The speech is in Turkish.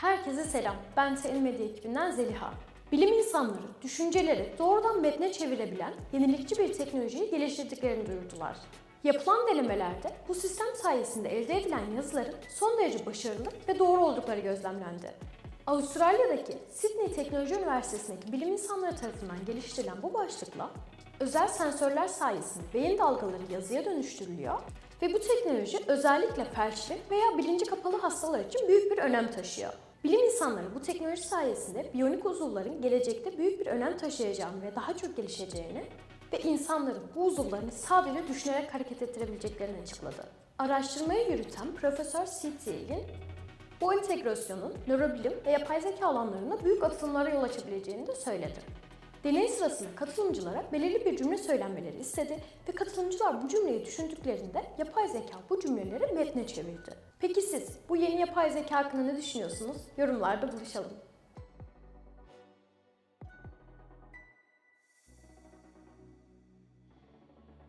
Herkese selam. Ben Telin Medya ekibinden Zeliha. Bilim insanları düşünceleri doğrudan metne çevirebilen yenilikçi bir teknolojiyi geliştirdiklerini duyurdular. Yapılan denemelerde bu sistem sayesinde elde edilen yazıların son derece başarılı ve doğru oldukları gözlemlendi. Avustralya'daki Sydney Teknoloji Üniversitesi'ndeki bilim insanları tarafından geliştirilen bu başlıkla özel sensörler sayesinde beyin dalgaları yazıya dönüştürülüyor ve bu teknoloji özellikle felçli veya bilinci kapalı hastalar için büyük bir önem taşıyor. Bilim insanları bu teknoloji sayesinde biyonik uzuvların gelecekte büyük bir önem taşıyacağını ve daha çok gelişeceğini ve insanların bu uzuvlarını sadece düşünerek hareket ettirebileceklerini açıkladı. Araştırmayı yürüten Profesör Seatig'in bu entegrasyonun nörobilim ve yapay zeka alanlarında büyük atılımlara yol açabileceğini de söyledi. Deney sırasında katılımcılara belirli bir cümle söylenmeleri istedi ve katılımcılar bu cümleyi düşündüklerinde yapay zeka bu cümleleri metne çevirdi. Peki siz bu yeni yapay zeka hakkında ne düşünüyorsunuz? Yorumlarda buluşalım.